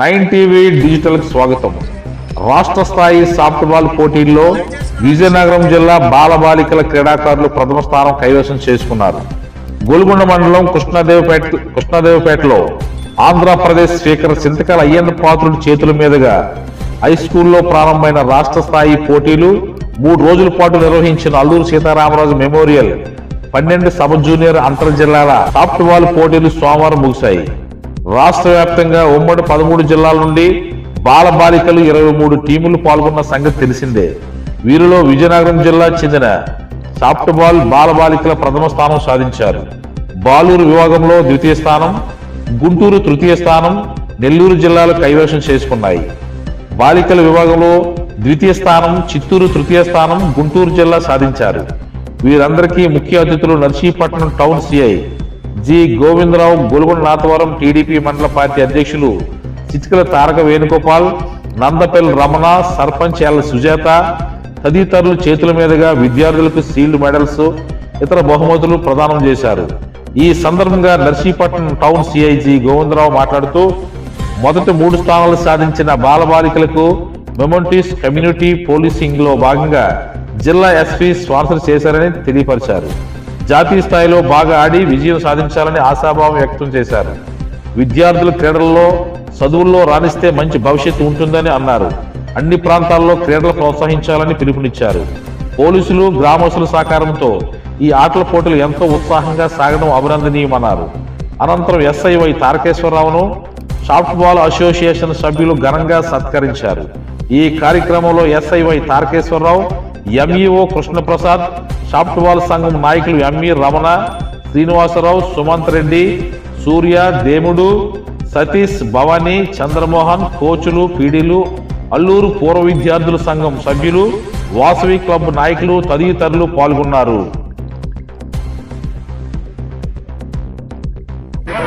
Nine TV digital స్వాగతం. రాష్ట్ర స్థాయి సాఫ్ట్బాల్ పోటీల్లో విజయనగరం జిల్లా బాలబాలికల క్రీడాకారులు ప్రథమ స్థానం కైవసం చేసుకున్నారు. గోల్గొండ మండలం కృష్ణదేవపేట కృష్ణదేవపేటలో ఆంధ్రప్రదేశ్ స్పీకర్ సింతకాల అయ్యన్న పాత్రుడి చేతుల మీదుగా హై స్కూల్లో ప్రారంభమైన రాష్ట్ర స్థాయి పోటీలు మూడు రోజుల పాటు నిర్వహించిన అల్లూరు సీతారామరాజు మెమోరియల్ పన్నెండు సబ్ జూనియర్ అంతర్ జిల్లాల సాఫ్ట్బాల్ పోటీలు సోమవారం ముగిశాయి. రాష్ట్ర వ్యాప్తంగా ఉమ్మడి పదమూడు జిల్లాల నుండి బాలబాలికలు ఇరవై మూడు టీములు పాల్గొన్న సంగతి తెలిసిందే. వీరిలో విజయనగరం జిల్లా చెందిన సాఫ్ట్బాల్ బాలబాలికల ప్రథమ స్థానం సాధించారు. బాలూరు విభాగంలో ద్వితీయ స్థానం గుంటూరు తృతీయ స్థానం నెల్లూరు జిల్లాలు కైవసం చేసుకున్నాయి. బాలికల విభాగంలో ద్వితీయ స్థానం చిత్తూరు తృతీయ స్థానం గుంటూరు జిల్లా సాధించారు. వీరందరికీ ముఖ్య అతిథులు Narsipatnam town CI G. Govindarao Golugonda Nathavaram TDP మండల పార్టీ అధ్యక్షులు చితికల తారక వేణుగోపాల్ నందపల్లి రమణ సర్పంచ్ ఎల్ సుజాత తదితరులు చేతుల మీదుగా విద్యార్థులకు సీల్డ్ మెడల్స్ ఇతర బహుమతులు ప్రదానం చేశారు. ఈ సందర్భంగా నర్సీపట్నం టౌన్ సిఐజి గోవిందరావు మాట్లాడుతూ మొదటి మూడు స్థానాలు సాధించిన బాలబాలికలకు మెమోంటీస్ కమ్యూనిటీ పోలీసింగ్లో భాగంగా జిల్లా ఎస్పీ స్పాన్సర్ చేశారని తెలియపరిచారు. జాతీయ స్థాయిలో బాగా ఆడి విజయం సాధించాలని ఆశాభావం వ్యక్తం చేశారు. విద్యార్థులు క్రీడల్లో చదువుల్లో రాణిస్తే మంచి భవిష్యత్తు ఉంటుందని అన్నారు. అన్ని ప్రాంతాల్లో క్రీడలు ప్రోత్సహించాలని పిలుపునిచ్చారు. పోలీసులు గ్రామస్తుల సహకారంతో ఈ ఆటల పోటీలు ఎంతో ఉత్సాహంగా సాగడం అభినందనీయమన్నారు. అనంతరం ఎస్ఐవై తారకేశ్వరరావును సాఫ్ట్బాల్ అసోసియేషన్ సభ్యులు ఘనంగా సత్కరించారు. ఈ కార్యక్రమంలో SI Y Tarakeswararao MEO Krishnaprasad softball సంఘం నాయకులు ఎంఈ రమణ శ్రీనివాసరావు సుమంత్ రెడ్డి సూర్య దేముడు సతీష్ భవానీ చంద్రమోహన్ కోచులు పీడీలు అల్లూరు పూర్వ విద్యార్థుల సంఘం సభ్యులు వాసవి క్లబ్ నాయకులు తదితరులు పాల్గొన్నారు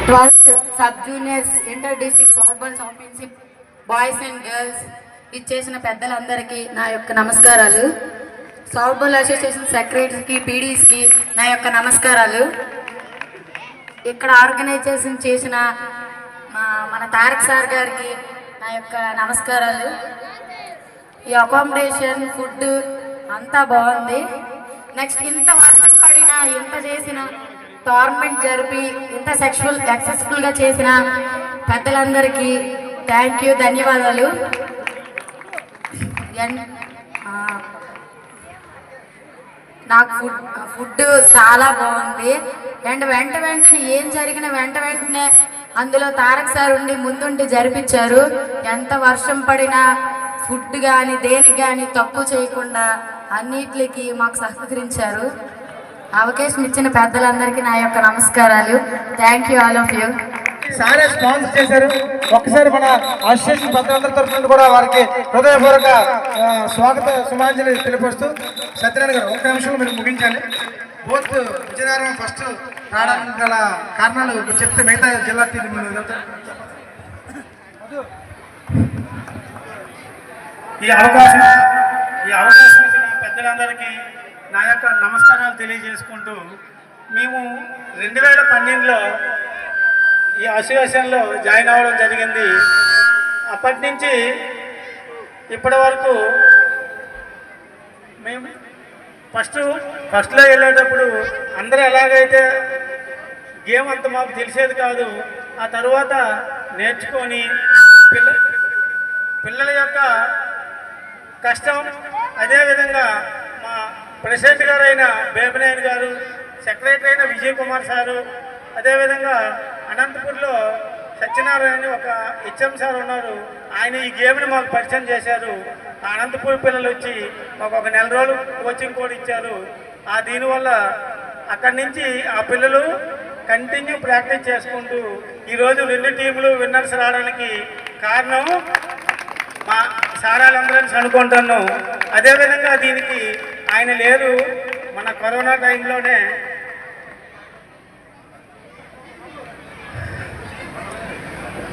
twelfth sub juniors inter district softball championship boys and girls ఇచ్చేసిన పెద్దలందరికీ నా యొక్క నమస్కారాలు. సాఫ్ట్బాల్ అసోసియేషన్ సెక్రటరీకి పీడీస్కి నా యొక్క నమస్కారాలు. ఇక్కడ ఆర్గనైజేషన్ చేసిన మా మన తారక్ సార్ గారికి నా యొక్క నమస్కారాలు. ఈ అకామిడేషన్ ఫుడ్ అంతా బాగుంది. నెక్స్ట్ ఇంత వర్షం పడినా ఇంత చేసిన టోర్నమెంట్ జరిపి ఇంత సెక్సువల్ సక్సెస్ఫుల్గా చేసిన పెద్దలందరికీ థ్యాంక్ యూ ధన్యవాదాలు. ఎన్- నాకు ఫుడ్ ఫుడ్ చాలా బాగుంది. అండ్ వెంట వెంటనే ఏం జరిగిన వెంట వెంటనే అందులో తారక్ సార్ ఉండి ముందుండి జరిపించారు. ఎంత వర్షం పడినా ఫుడ్ కానీ దేనికి కానీ తక్కువ చేయకుండా అన్నిటికి మాకు సహకరించారు. అవకాశం ఇచ్చిన పెద్దలందరికీ నా యొక్క నమస్కారాలు. Thank you all of you. సారే స్పాన్సర్ చేశారు. ఒక్కసారి మన అసోసియేషన్ పెద్దలందరి తరఫు నుండి కూడా వారికి హృదయపూర్వక స్వాగత సుమాంజలి తెలియపరుస్తూ సత్యనారాయణ గారు ఒక నిమిషంలో మీరు ముగించాలి. బోత్ విజయనగరం ఫస్ట్ రావడానికి గల కారణాలు చెప్తే మిగతా జిల్లా తీరు ఈ అవకాశం ఈ అవకాశం ఇచ్చిన పెద్దలందరికీ నా యొక్క నమస్కారాలు తెలియజేసుకుంటూ మేము రెండు వేల పన్నెండులో ఈ అసోసియేషన్లో జాయిన్ అవ్వడం జరిగింది. అప్పటి నుంచి ఇప్పటి వరకు మేము ఫస్ట్ ఫస్ట్లో వెళ్ళేటప్పుడు అందరూ ఎలాగైతే గేమ్ అంత మాకు తెలిసేది కాదు ఆ తర్వాత నేర్చుకొని పిల్ల పిల్లల యొక్క కష్టం అదేవిధంగా మా ప్రెసిడెంట్ గారైన అయిన గారు సెక్రటరీ అయిన విజయ్ కుమార్ సారు అదేవిధంగా అనంతపూర్లో సత్యనారాయణ అని ఒక హెచ్ఎం సార్ ఉన్నారు. ఆయన ఈ గేమ్ని మాకు పరిచయం చేశారు. ఆ అనంతపూర్ పిల్లలు వచ్చి మాకు ఒక నెల రోజులు కోచింగ్ కూడా ఇచ్చారు. ఆ దీనివల్ల అక్కడి నుంచి ఆ పిల్లలు కంటిన్యూ ప్రాక్టీస్ చేసుకుంటూ ఈరోజు రెండు టీములు విన్నర్స్ రావడానికి కారణం మా సారాలందరూ అనుకుంటాను అదేవిధంగా దీనికి ఆయన లేరు. మన కరోనా టైంలోనే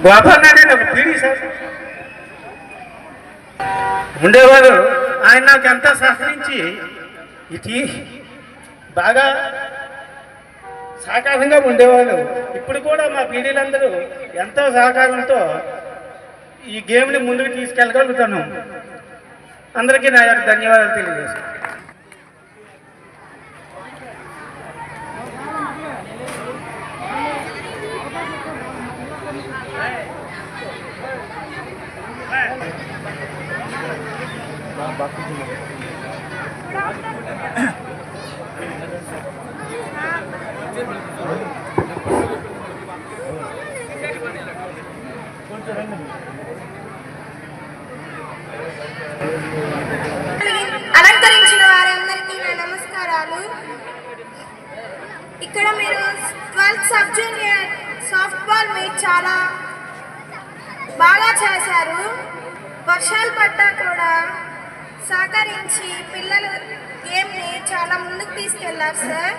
గోపన్న నాకు ఒక పీడి సార్. ఉండేవారు ఆయన నాకు ఎంతో సహకరించి ఇది బాగా సహకారంగా ఉండేవాళ్ళు. ఇప్పుడు కూడా మా పీడీలందరూ ఎంతో సహకారంతో ఈ గేమ్ని ముందుకు తీసుకెళ్ళగలుగుతాను అందరికీ నా యొక్క ధన్యవాదాలు తెలియజేస్తాను అలంకరించిన వారందరికీ నా నమస్కారాలు. ఇక్కడ మీరు ట్వెల్త్ సబ్ జూనియర్ సాఫ్ట్బాల్ మీరు చాలా బాగా చేశారు. వర్షాలు పడ్డా కూడా సహకరించి పిల్లలు గేమ్ని చాలా ముందుకు తీసుకెళ్ళారు సార్.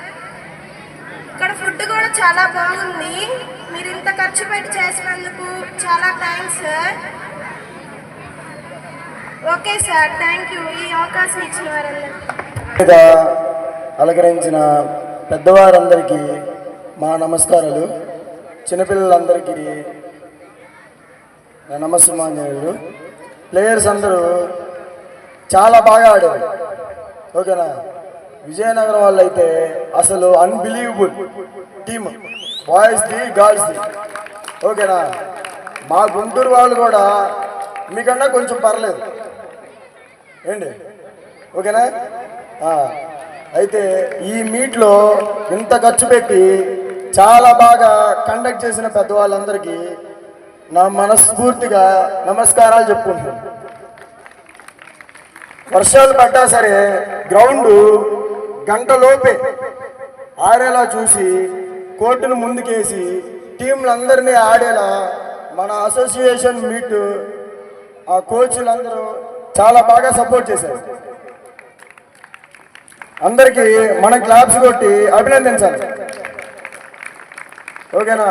ఇక్కడ ఫుడ్ కూడా చాలా బాగుంది. మీరు ఇంత ఖర్చు పెట్టి చేసినందుకు చాలా thanks sir. Okay sir thank you. ఈ అవకాశం ఇచ్చిన వారందరికీ. అలంకరించిన పెద్దవారందరికీ మా నమస్కారాలు. చిన్నపిల్లలందరికీ నా ప్లేయర్స్ అందరూ చాలా బాగా ఆడాడు. ఓకేనా? విజయనగరం వాళ్ళు అయితే అసలు అన్బిలీవబుల్ టీమ్ బాయ్స్ది గర్ల్స్ది ఓకేనా? మా గుంటూరు వాళ్ళు కూడా మీకన్నా కొంచెం పర్లేదు. ఏంటి? ఓకేనా? అయితే ఈ మీట్లో ఇంత ఖర్చు పెట్టి చాలా బాగా కండక్ట్ చేసిన పెద్దవాళ్ళందరికీ నా మనస్ఫూర్తిగా నమస్కారాలు చెప్పుకుంటున్నాను. వర్షాలు పడ్డా సరే గ్రౌండ్ గంటలోపే ఆడేలా చూసి కోర్టును ముందుకేసి టీంలందరినీ ఆడేలా మన అసోసియేషన్ మీట్ ఆ కోచ్లందరూ చాలా బాగా సపోర్ట్ చేశారు. అందరికీ మన క్లాప్స్ కొట్టి అభినందించాలి. ఓకేనా?